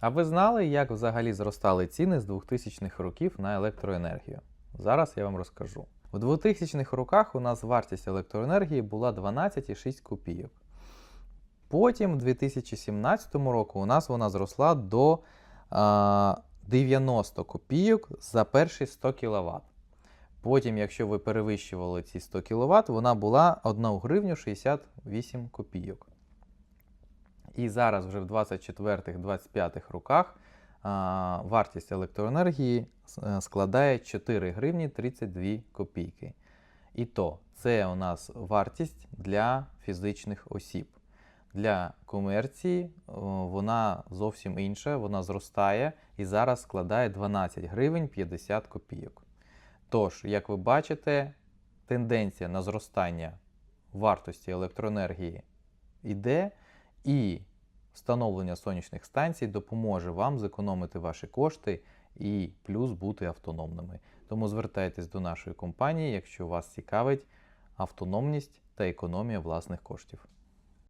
А ви знали, як взагалі зростали ціни з 2000-х років на електроенергію? Зараз я вам розкажу. У 2000-х роках у нас вартість електроенергії була 12,6 копійок. Потім, у 2017 року, у нас вона зросла до а, 90 копійок за перші 100 кВт. Потім, якщо ви перевищували ці 100 кВт, вона була 1 гривню 68 копійок. І зараз вже в 24-25 роках вартість електроенергії е, складає 4 гривні 32 копійки. І то це у нас вартість для фізичних осіб. Для комерції вона зовсім інша, вона зростає і зараз складає 12 гривень 50 копійок. Тож, як ви бачите, тенденція на зростання вартості електроенергії йде, і встановлення сонячних станцій допоможе вам зекономити ваші кошти і плюс бути автономними. Тому звертайтесь до нашої компанії, якщо вас цікавить автономність та економія власних коштів.